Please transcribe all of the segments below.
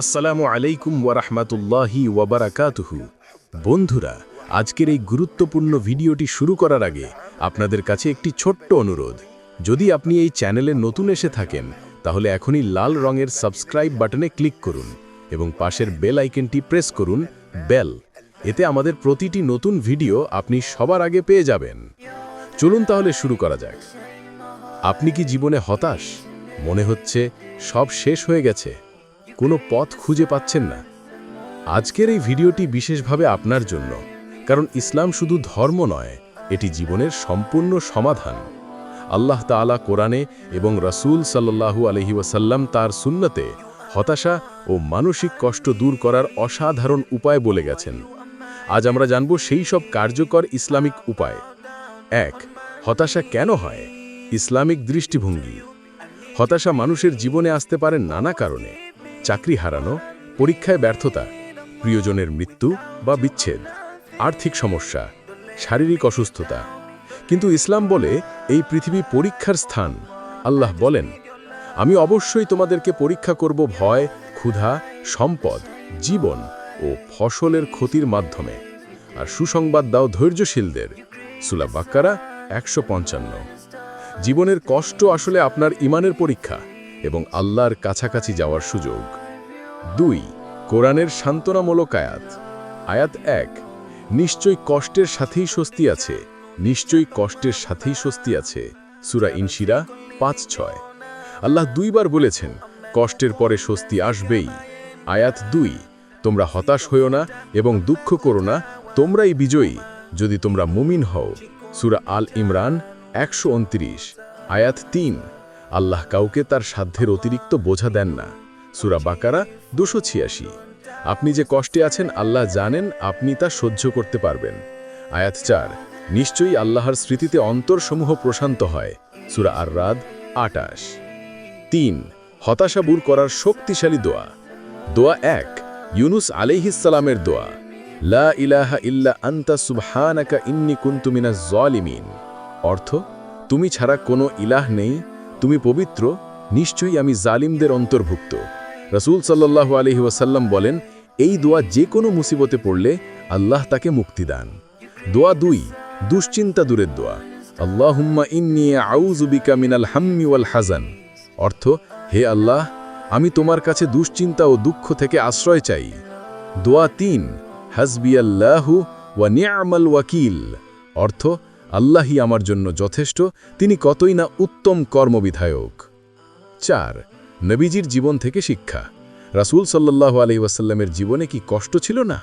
আসসালামু আলাইকুম ওয়ারাহমাতুল্লাহি ওয়াবারাকাতুহু বন্ধুরা, আজকের এই গুরুত্বপূর্ণ ভিডিওটি শুরু করার আগে আপনাদের কাছে একটি ছোট্ট অনুরোধ। যদি আপনি এই চ্যানেলে নতুন এসে থাকেন, তাহলে এখনই লাল রঙের সাবস্ক্রাইব বাটনে ক্লিক করুন এবং পাশের বেল আইকনটি প্রেস করুন, বেল। এতে আমাদের প্রতিটি নতুন ভিডিও আপনি সবার আগে পেয়ে যাবেন। চলুন তাহলে শুরু করা যাক। আপনি কি জীবনে হতাশ? মনে হচ্ছে সব শেষ হয়ে গেছে। কোনো পথ খুঁজে পাচ্ছেন না। আজকের এই ভিডিওটি বিশেষভাবে আপনার জন্য, কারণ ইসলাম শুধু ধর্ম নয়, এটি জীবনের সম্পূর্ণ সমাধান। আল্লাহ তাআলা কোরআনে এবং রাসূল সাল্লাল্লাহু আলহি ওয়াসাল্লাম তার সুন্নতে হতাশা ও মানসিক কষ্ট দূর করার অসাধারণ উপায় বলে গেছেন। আজ আমরা জানব সেই সব কার্যকর ইসলামিক উপায়। এক, হতাশা কেন হয়? ইসলামিক দৃষ্টিভঙ্গি। হতাশা মানুষের জীবনে আসতে পারে নানা কারণে। চাকরি হারানো, পরীক্ষায় ব্যর্থতা, প্রিয়জনের মৃত্যু বা বিচ্ছেদ, আর্থিক সমস্যা, শারীরিক অসুস্থতা। কিন্তু ইসলাম বলে, এই পৃথিবী পরীক্ষার স্থান। আল্লাহ বলেন, আমি অবশ্যই তোমাদেরকে পরীক্ষা করব ভয়, ক্ষুধা, সম্পদ, জীবন ও ফসলের ক্ষতির মাধ্যমে। আর সুসংবাদ দাও ধৈর্যশীলদের। সুলা বাক্কারা একশো জীবনের কষ্ট আসলে আপনার ইমানের পরীক্ষা। এবং আল্লাহর কাছাকাছি যাওয়ার সুযোগ। দুই, কোরআনের সান্ত্বনামূলক আয়াত। আয়াত এক নিশ্চয়ই কষ্টের সাথেই স্বস্তি আছে নিশ্চয়ই কষ্টের সাথেই স্বস্তি আছে। সুরা ইনশিরা পাঁচ ছয়। আল্লাহ দুইবার বলেছেন, কষ্টের পরে স্বস্তি আসবেই। আয়াত দুই, তোমরা হতাশ হইও না এবং দুঃখ করো না, তোমরাই বিজয়ী যদি তোমরা মুমিন হও। সুরা আল ইমরান একশো আয়াত তিন আল্লাহ কাউকে তার সাধ্যের অতিরিক্ত বোঝা দেন না। সুরা বাকারা দুশো ছিয়াশি। আপনি যে কষ্টে আছেন, আল্লাহ জানেন আপনি তা সহ্য করতে পারবেন। আয়াত চার, নিশ্চয়ই আল্লাহর স্মৃতিতে অন্তরসমূহ প্রশান্ত হয়। সুরা আর রাদ আটাশ। তিন, হতাশা বুর করার শক্তিশালী দোয়া। দোয়া এক, ইউনুস আলাইহিসালামের দোয়া। লা ইলাহা ইল্লা আন্তা সুবহানাকা ইন্নি কুন্তুমিনা জলিমিন অর্থ, তুমি ছাড়া কোনো ইলাহ নেই তুমি পবিত্র, নিশ্চয়ই আমি জালিমদের অন্তর্ভুক্ত। রসুল সাল্লাহু আলহি ওয়াসাল্লাম বলেন, এই দোয়া যে কোনো মুসিবতে পড়লে আল্লাহ তাকে মুক্তি দান। দোয়া দুই, দুশ্চিন্তা দূরের দোয়া। আল্লাহুম্মা ইন্নি আউজুবিকা মিনাল হাম্মি ওয়াল হাজান অর্থ, হে আল্লাহ, আমি তোমার কাছে দুশ্চিন্তা ও দুঃখ থেকে আশ্রয় চাই। দোয়া তিন, হাসবিয়াল্লাহু ওয়া নিয়ামাল ওয়াকিল। অর্থ আল্লাহই আমার জন্য যথেষ্ট, তিনি কতই না উত্তম কর্মবিধায়ক। চার, নবীজির জীবন থেকে শিক্ষা। রাসূল সাল্লাহ আলহিউসাল্লামের জীবনে কি কষ্ট ছিল না?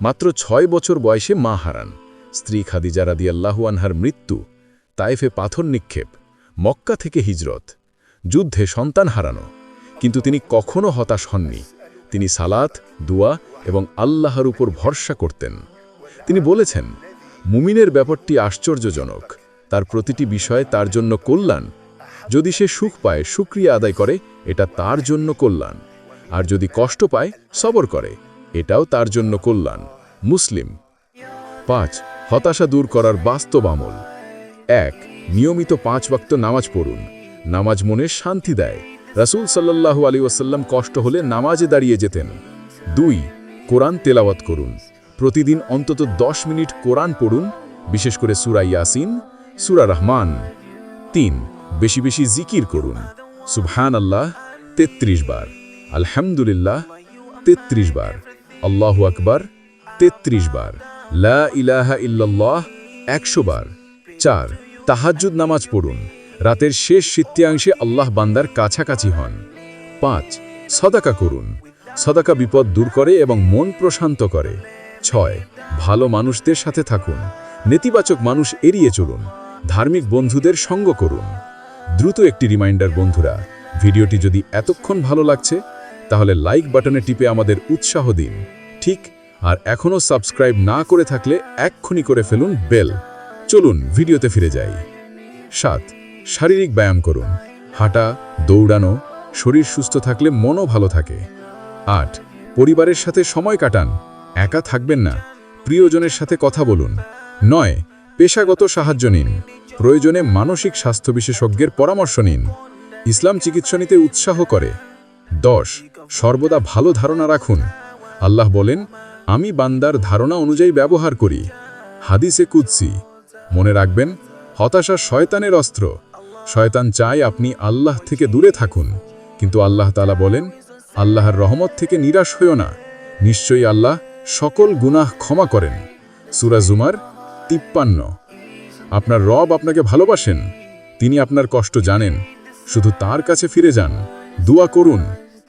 মাত্র ছয় বছর বয়সে মা হারান। স্ত্রী খাদিজা রাদি আনহার মৃত্যু তাইফে পাথর নিক্ষেপ, মক্কা থেকে হিজরত। যুদ্ধে সন্তান হারানো। কিন্তু তিনি কখনো হতাশ হননি। তিনি সালাত, দুয়া এবং আল্লাহর উপর ভরসা করতেন। তিনি বলেছেন মুমিনের ব্যাপারটি আশ্চর্যজনক। তার প্রতিটি বিষয় তার জন্য কল্যাণ। যদি সে সুখ পায়, সুক্রিয়া আদায় করে, এটা তার জন্য কল্যাণ। আর যদি কষ্ট পায়, সবর করে, এটাও তার জন্য কল্যাণ। মুসলিম। পাঁচ, হতাশা দূর করার বাস্তব আমল। এক, নিয়মিত পাঁচ ওয়াক্ত নামাজ পড়ুন। নামাজ মনে শান্তি দেয়। রাসুল সাল্লাহু আলী ওয়াসাল্লাম কষ্ট হলে নামাজে দাঁড়িয়ে যেতেন। দুই, কোরআন তেলাওয়াত করুন। প্রতিদিন অন্তত দশ মিনিট কোরআন পড়ুন, বিশেষ করে সুরা ইয়াসিন, সুরা রহমান। তিন, বেশি বেশি জিকির করুন। সুবহান আল্লাহ তেত্রিশ বার। আলহামদুলিল্লাহ, তেত্রিশ বার। আল্লাহু আকবার, তেত্রিশ বার। লা ইলাহা ইল্লাল্লাহ, একশো বার। চার, তাহাজ্জুদ নামাজ পড়ুন। রাতের শেষ সিত্যাংশে আল্লাহ বান্দার কাছাকাছি হন। পাঁচ, সদাকা করুন। সদাকা বিপদ দূর করে এবং মন প্রশান্ত করে। ছয়, ভালো মানুষদের সাথে থাকুন। নেতিবাচক মানুষ এড়িয়ে চলুন। ধার্মিক বন্ধুদের সঙ্গ করুন। দ্রুত একটি রিমাইন্ডার, বন্ধুরা। ভিডিওটি যদি এতক্ষণ ভালো লাগছে, তাহলে লাইক বাটনে টিপে আমাদের উৎসাহ দিন। ঠিক, আর এখনও সাবস্ক্রাইব না করে থাকলে এক্ষুনি করে ফেলুন বেল। চলুন, ভিডিওতে ফিরে যাই। সাত, শারীরিক ব্যায়াম করুন। হাঁটা, দৌড়ানো, শরীর সুস্থ থাকলে মনও ভালো থাকে। আট, পরিবারের সাথে সময় কাটান। একা থাকবেন না। প্রিয়জনের সাথে কথা বলুন। নয়, পেশাগত সাহায্য নিন। প্রয়োজনে মানসিক স্বাস্থ্য বিশেষজ্ঞের পরামর্শ নিন। ইসলাম চিকিৎসা নিতে উৎসাহ করে। দশ, সর্বদা ভালো ধারণা রাখুন। আল্লাহ বলেন, আমি বান্দার ধারণা অনুযায়ী ব্যবহার করি। হাদিসে কুদ্সি। মনে রাখবেন, হতাশা শয়তানের অস্ত্র। শয়তান চায় আপনি আল্লাহ থেকে দূরে থাকুন। কিন্তু আল্লাহ তালা বলেন, আল্লাহর রহমত থেকে নিরাশ হইও না। নিশ্চয়ই আল্লাহ সকল গুনাহ ক্ষমা করেন। সুরা জুমার তিপ্পান্ন। আপনার রব আপনাকে ভালোবাসেন, তিনি আপনার কষ্ট জানেন। শুধু তার কাছে ফিরে যান, দোয়া করুন,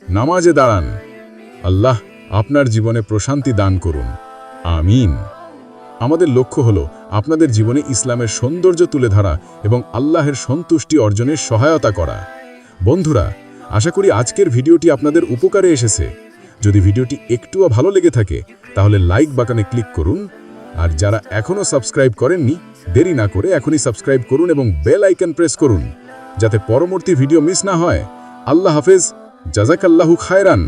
নামাজে দাঁড়ান। আল্লাহ আপনার জীবনে প্রশান্তি দান করুন। আমিন। আমাদের লক্ষ্য হল আপনাদের জীবনে ইসলামের সৌন্দর্য তুলে ধরা এবং আল্লাহের সন্তুষ্টি অর্জনের সহায়তা করা। বন্ধুরা, আশা করি আজকের ভিডিওটি আপনাদের উপকারে এসেছে। যদি ভিডিওটি একটুও ভালো লেগে থাকে, তাহলে লাইক বাটনে ক্লিক করুন। আর যারা এখনও সাবস্ক্রাইব করেননি, দেরি না করে এখনই সাবস্ক্রাইব করুন এবং বেল আইকন প্রেস করুন, যাতে পরবর্তী ভিডিও মিস না হয়। আল্লাহ হাফেজ, জাজাকাল্লাহু খায়রান।